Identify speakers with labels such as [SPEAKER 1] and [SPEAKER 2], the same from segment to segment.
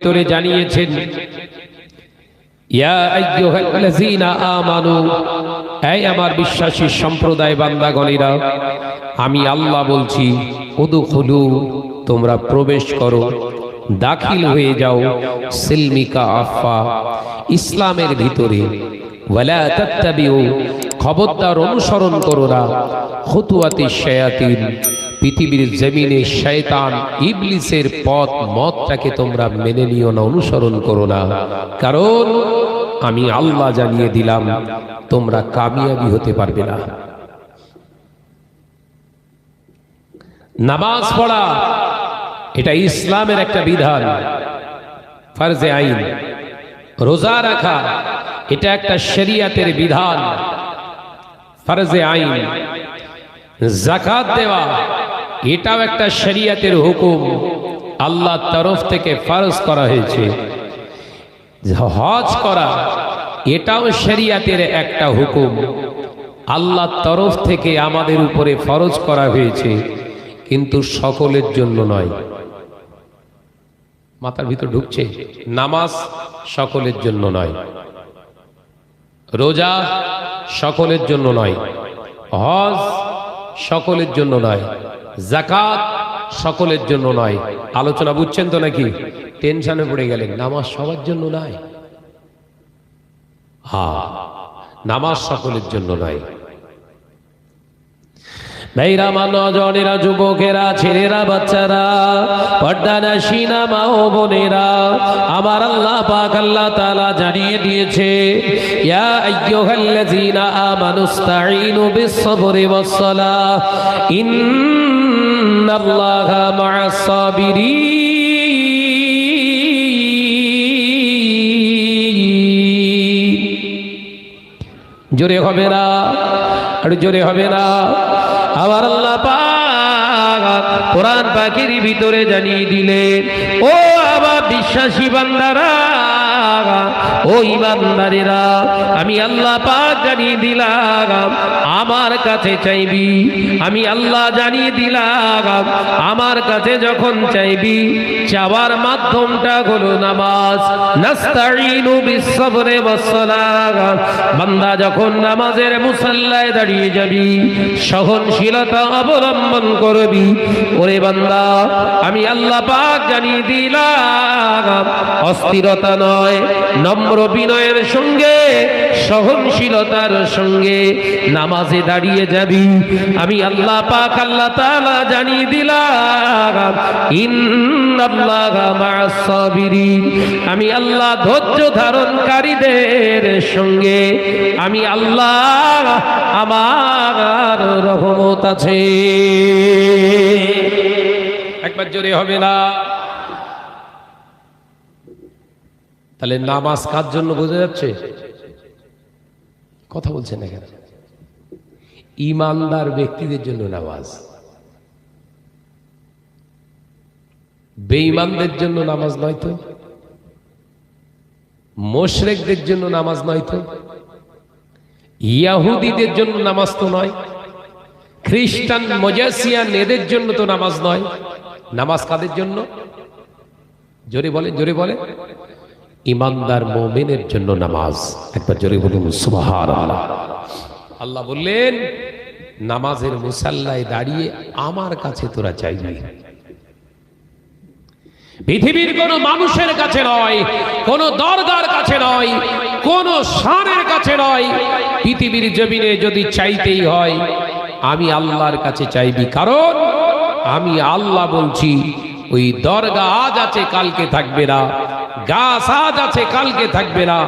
[SPEAKER 1] ভিতরে জানিয়েছেন আমার বিশ্বাসী সম্প্রদায় বান্দাগণেরা, আমি আল্লাহ বলছি, উদুখুলু, তোমরা প্রবেশ করো, দাখিল হয়ে যাও, সিলমিকা আফা, ইসলামের ভিতরে। খবরদার অনুসরণ করো না, খুতুয়াতি শায়াতিন। পৃথিবীর জমিনে শয়তান ইবলিসের পথ, মতটাকে তোমরা মেনে নিও না, অনুসরণ করো না। কারণ আমি আল্লাহ জানিয়ে দিলাম, তোমরা কামিয়াবি হতে পারবে না। নামাজ পড়া, এটা ইসলামের একটা বিধান। ফারজে আইন। রোজা রাখা, এটা একটা শরিয়াতের বিধান। ফারজে আইন। জাকাত দেওয়া এটাও একটা শরিয়াতের হুকুম। আল্লাহর তরফ থেকে ফরজ করা হয়েছে। হজ করা, এটাও শরিয়াতের একটা হুকুম। আল্লাহর তরফ থেকে আমাদের উপরে ফরজ করা হয়েছে, কিন্তু সকলের জন্য নয়। মাথার ভিতর ঢুকছে, নামাজ সকলের জন্য নয়। রোজা সকলের জন্য নয়। হজ সকলের জন্য নয়। জাকাত সকলের জন্য নয়। আলোচনা বুঝছেন তো নাকি? টেনশনে পড়ে গেলেন, নামাজ সবার জন্য নয়। হ্যাঁ নামাজ সকলের জন্য নয়। ভাইরা মা যুবকেরা, ছেলেরা, বাচ্চারা পর্দানা সিনা মা ও বোনেরা, আমার আল্লাহ পাক আল্লাহ তাআলা জানিয়ে দিয়েছে, ইয়া আইয়ুহাল্লাযীনা আমানুস্তাঈনু বিস-সাবরি ওয়াস-সালাহ জোরে হবে না, আর জোরে হবে না। আবার আল্লাহ কোরআন পাখির ভিতরে জানিয়ে দিলেন, ও আবার বিশ্বাসী বান্দারা ও ইমানদারেরা আমি আল্লাহ পাক জানিয়ে দিলাম, আমার কাছে চাইবি। আমি আল্লাহ জানিয়ে দিলাম, আমার কাছে যখন চাইবি, চাওয়ার মাধ্যমটা হলো নামাজ। নাস্তাইনু ওয়াসসালাম বান্দা যখন নামাজের দাঁড়িয়ে যাবি, সহনশীলতা অবলম্বন করবি, ওরে বান্দা, আমি আল্লাহ পাক জানিয়ে দিলাম, অস্থিরতা নয় নম্র বিনয়ের সঙ্গে, সহনশীলতার সঙ্গে নামাজে দাঁড়িয়ে যাবি। আমি আল্লাহ পাক, আল্লাহ তাআলা জানিয়ে দিলাম আমি আল্লাহ ধৈর্য ধারণকারীদের সঙ্গে, আমি আল্লাহ আমার রহমত আছে। একবার জোরে হবে না। তাহলে নামাজ কার জন্য বোঝা যাচ্ছে? কথা বলছেন এখানে। ইমানদার ব্যক্তিদের জন্য নামাজ। বেঈমানদের জন্য নামাজ নয় তো? মোশরেকদের জন্য নামাজ নয় তো? ইয়াহুদিদের জন্য নামাজ তো নয়। খ্রিস্টান, মজাসিয়ান এদের জন্য তো নামাজ নয়। নামাজ কাদের জন্য? জোরে বলে জোরে বলে ইমানদার মোমেনের জন্য নামাজ। একবার জোরে বলুন সুবাহার আল্লাহ বললেন, নামাজের মুসাল্লায় দাঁড়িয়ে আমার কাছে তোরা চাইবি পৃথিবীর কোন মানুষের কাছে নয়, কোন দরগার কাছে নয়, কোন সারের কাছে নয়, পৃথিবীর জমিনে যদি চাইতেই হয়, আমি আল্লাহর কাছে চাইবি। কারণ আমি আল্লাহ বলছি ওই দরগা আজ আছে, কালকে থাকবে না। গাছ আজ আছে, কালকে থাকবে না।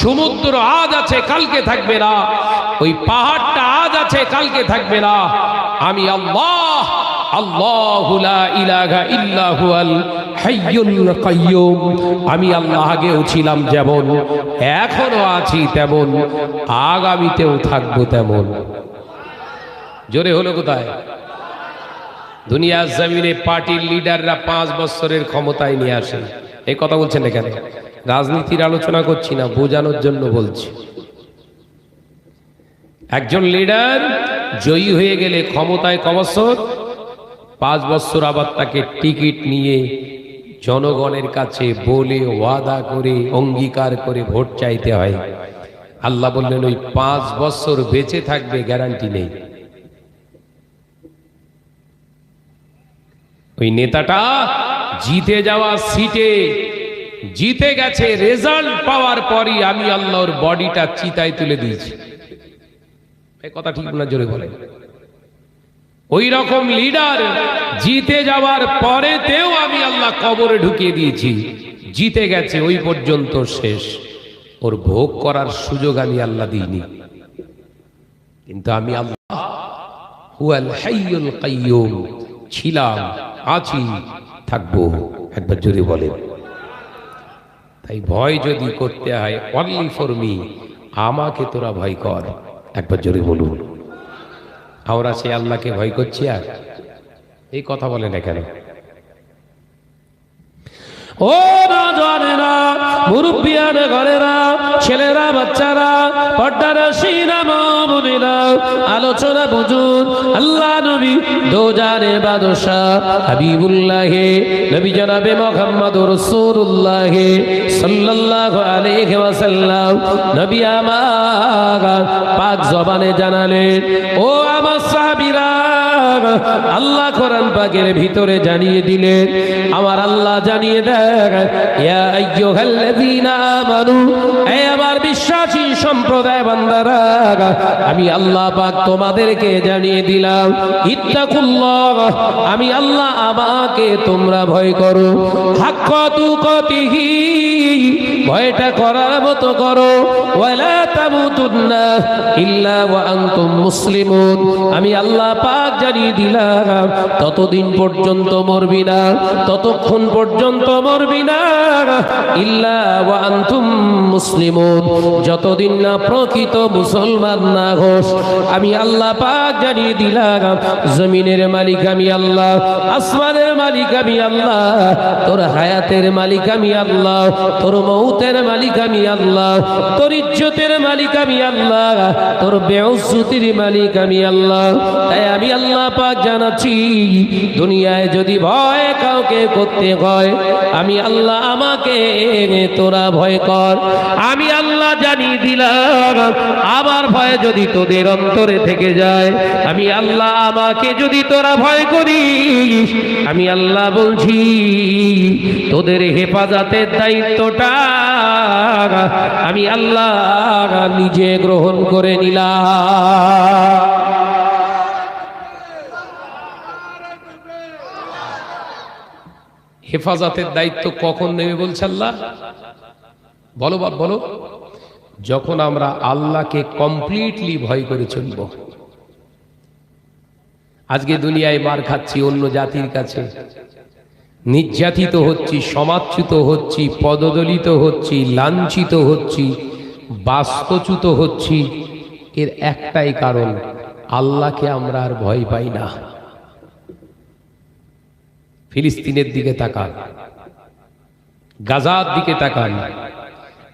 [SPEAKER 1] সমুদ্র আজ আছে, কালকে থাকবে না। ওই পাহাড়টা আজ আছে, কালকে থাকবে না। আমি আল্লাহ আমি আল্লাহ আগেও ছিলাম যেমন, এখনও আছি তেমন, আগামীতেও থাকব তেমন। জোরে হলো কোথায়? দুনিয়ার জমিনে পার্টির লিডাররা পাঁচ বছরের ক্ষমতায় নিয়ে আসেন। এই কথা বলছেন এখানে। রাজনীতির আলোচনা করছি না, বোঝানোর জন্য বলছি। একজন লিডার জয়ী হয়ে গেলে ক্ষমতায় ক বছর পাঁচ বছর আবার তাকে টিকিট নিয়ে জনগণের কাছে বলে, ওয়াদা করে, অঙ্গীকার করে ভোট চাইতে হয়। আল্লাহ বললেন, ওই পাঁচ বছর বেঁচে থাকবে, গ্যারান্টি নেই। ওই নেতাটা জিতে যাওয়া সিটে জিতে গেছে রেজাল্ট পাওয়ার পরই আমি আল্লাহর বডিটা চিতায় তুলে দিয়েছি। কথা ঠিক না জোরে বলে। ওই রকম লিডার জিতে যাওয়ার পরেতেও আমি আল্লাহ কবরে ঢুকিয়ে দিয়েছি। জিতে গেছে, ওই পর্যন্ত শেষ। ওর ভোগ করার সুযোগ আমি আল্লাহ দিইনি। কিন্তু আমি আল্লাহ ছিলাম। আছি থাকব। একবার জোরে বলেন। তাই ভয় যদি করতে হয় অনলি ফর মি আমাকে তোরা ভয় কর। একবার জোরে বলুন। আমরা সে আল্লাহকে ভয় করছি আর? এই কথা বলে না কেন? ও নজনেরা মুরব্বিয়ান ঘরেরা, ছেলেরা, বাচ্চারা, পর্দার সিনামা আলোচনা বুঝুন। আল্লাহ নবী দোজারে বাদশাহ হাবিবুল্লাহে, নবী জনাবে মোহাম্মদ রাসূলুল্লাহ সাল্লাল্লাহু আলাইহি ওয়াসাল্লাম। নবী আমার পাক জবানে জানালেন, ও আমার সাহাবীরা আল্লাহ কোরআন পাকের ভিতরে জানিয়ে দিলেন, আমার আল্লাহ জানিয়ে দেন, ইয়া আইয়ুহাল্লাযীনা আমানু হে আমার বিশ্বাসী সম্প্রদায় বান্দারা, আমি আল্লাহ পাক তোমাদেরকে জানিয়ে দিলাম, ইত্তাকুল্লাহ, আমি আল্লাহ আমাকে তোমরা ভয় করো, হাক্কা তুকাতিহি, ভয়টা করার মতো করো, ওয়ালা তামুতুন্না ইল্লা ওয়া আনতুম মুসলিমুন, আমি আল্লাহ পাক জানিয়ে দিলাম। ততদিন পর্যন্ত মরবি না ততক্ষণ পর্যন্ত মরবি না। ইল্লা ওয়া আনতুম মুসলিমুন, যতদিন না প্রকৃত মুসলমান না হোস, আমি আল্লাহ পাক জানিয়ে দিলাম, জমিনের মালিক আমি আল্লাহ, আসমানের মালিক আমি আল্লাহ, তোর হায়াতের মালিক আমি আল্লাহ, তোর মৌতের মালিক আমি আল্লাহ, তোর ইজ্জতের মালিক আমি আল্লাহ, তোর বেউসুতির মালিক আমি আল্লাহ। তাই আমি আল্লাহ পাক জানাচ্ছি, দুনিয়ায় যদি ভয় কাউকে করতে হয়, আমি আল্লাহ আমাকে তোরা ভয় কর। আমি আল্লাহ জানিয়ে দিলাম, আমার ভয় যদি তোদের অন্তরে থেকে যায়, আমি আল্লাহ আমাকে যদি তোরা ভয় করিস, আমি আল্লাহ বলছি, তোদের হেফাজতের দায়িত্বটা আমি আল্লাহ নিজে গ্রহণ করে নিলাম। হেফাজতের দায়িত্ব কখন নেবে বলছে আল্লাহ? বলো বাপ, বলো। যখন আমরা আল্লাহকে কমপ্লিটলি ভয় করে চলব। আজকে দুনিয়ায় মার খাচ্ছি অন্য জাতির কাছে। নির্যাতিত হচ্ছি সমাচ্যুত হচ্ছি, পদদলিত হচ্ছি, লাঞ্ছিত হচ্ছি, বাস্তুচ্যুত হচ্ছি। এর একটাই কারণ, আল্লাহকে আমরা আর ভয় পাই না। ফিলিস্তিনের দিকে তাকান। গাজার দিকে তাকান।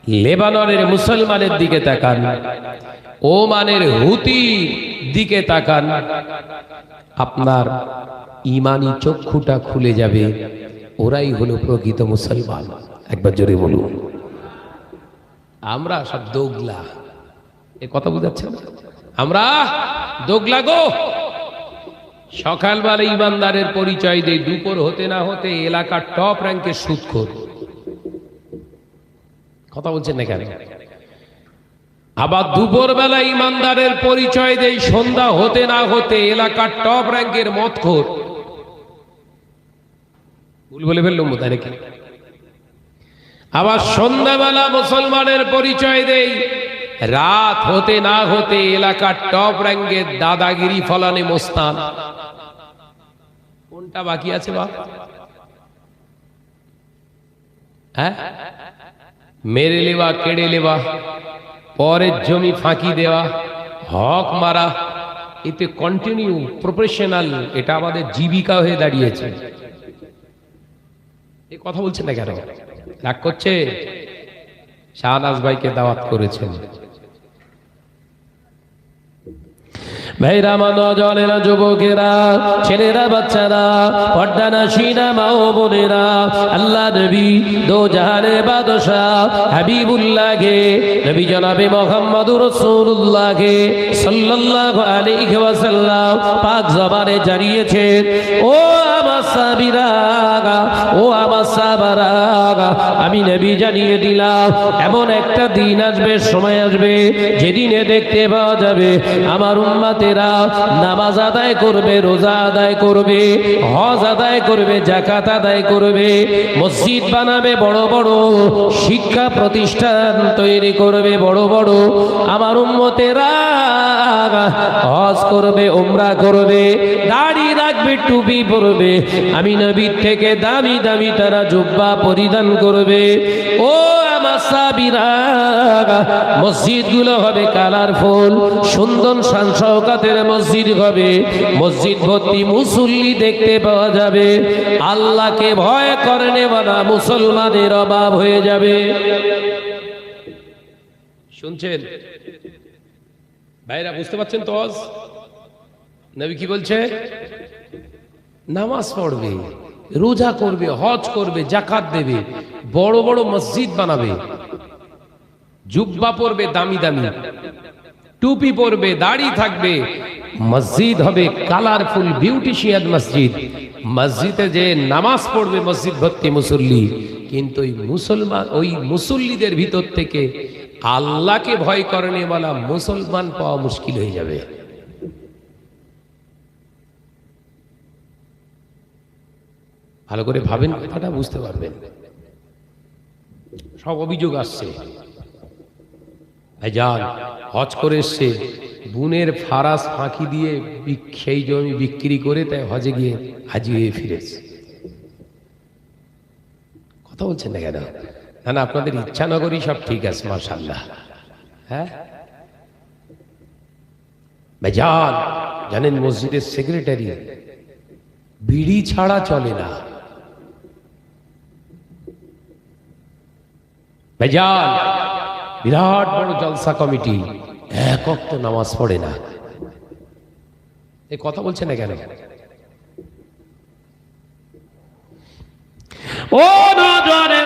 [SPEAKER 1] লেবাননের মুসলমানের দিকে তাকান, ওমানের হুতি দিকে তাকান, আপনার ইমানি চক্ষুটা খুলে যাবে, ওরাই হলো প্রকৃত মুসলমান। একবার জোরে বলুন। আমরা সব দোগলা। এ কথা বুঝাচ্ছেন? আমরা দোগলা গো। সকালবেলা ইমানদারের পরিচয় দেয় দুপুর হতে না হতে এলাকার টপ র্যাঙ্কের সুৎখোর। কথা বলছেন না কেন? আবার দুপুর বেলা ইমানদারের পরিচয় দেয় সন্ধ্যা হতে না হতে এলাকার টপ র্যাঙ্কের মতখোর ভুল বলে ফেললাম বোধ নাকি? আবার সন্ধ্যাবেলা মুসলমানের পরিচয় দেই, রাত হতে না হতে এলাকার টপ র্যাঙ্কের দাদাগিরি ফলানে মোস্তান। কোনটা বাকি আছে বা? হ্যাঁ? মেরে লেওয়া, কেড়ে লেওয়া, পরের জমি ফাঁকি দেওয়া, হক মারা, এতে কন্টিনিউ প্রফেশনাল এটা আমাদের জীবিকা হয়ে দাঁড়িয়েছে। এ কথা বলছে না কেন? রাগ করছে? শাহনাজ ভাইকে দাওয়াত করেছেন। ভাইরা মা নজনেরা যুবকেরা, ছেলেরা, বাচ্চারা, পর্দা নাসিনা মা ও বোনেরা, আল্লাহ নবী দো জাহানে বাদশাহ হাবিবুল্লাহকে, নবী জনাবে মোহাম্মদুর রাসূলুল্লাহকে সাল্লাল্লাহু আলাইহি ওয়াসাল্লাম পাক জবানে জানিয়েছেন, ও ও আমার সাবারা আমি নবী জানিয়ে দিলাম, এমন একটা দিন আসবে, সময় আসবে, যেদিনে দেখতে পাওয়া যাবে, আমার উম্মাতেরা নামাজ আদায় করবে, রোজা আদায় করবে, হজ আদায় করবে জাকাত আদায় করবে, মসজিদ বানাবে, বড় বড় শিক্ষা প্রতিষ্ঠান তৈরি করবে, বড় বড়। আমার উম্মতেরা হজ করবে, উমরা করবে, দাড়ি রাখবে, টুপি পরবে। আমি নবীর থেকে দামি দামি তারা জুব্বা পরিধান করবে। ও সুন্দর মসজিদ হবে। মসজিদ ভর্তি মুসল্লি দেখতে পাওয়া যাবে। আল্লাহকে ভয় করনে বানা মুসলমানের অভাব হয়ে যাবে। শুনছেন? ভাইরা, বুঝতে পারছেন তো নবী কি বলছে? নামাজ পড়বে, রোজা করবে, হজ করবে, জাকাত দেবে, বড় বড় মসজিদ বানাবে। জুব্বা পরবে, দামি দামি। টুপি পরবে, দাড়ি থাকবে। মসজিদ হবে কালারফুল বিউটিশিয়ান মসজিদ। মসজিদে যে নামাজ পড়বে মসজিদ ভর্তি মুসল্লি। কিন্তু ওই মুসলমান, ওই মুসল্লিদের ভিতর থেকে আল্লাহকে ভয় করেনি বলা মুসলমান পাওয়া মুশকিল হয়ে যাবে। ভালো করে ভাবেন, কথাটা বুঝতে পারবেন। সব অভিযোগ আসছে। হজ করে এসছে, বুনের ফারাস ফাঁকি দিয়ে সেই জমি বিক্রি করে তাই হজে গিয়ে হাজি হয়ে ফিরেছে। কথা বলছেন না কেন? না না, আপনাদের ইচ্ছা নগরই সব ঠিক আছে মার্শাল্লাহ হ্যাঁ? ভাইজান জানেন মসজিদের সেক্রেটারি, বিড়ি ছাড়া চলে না। ভাইজান বিরাট বড় জলসা কমিটি, এক অক্ত নামাজ পড়ে না। এ কথা বলছে না কেন? ও নজরে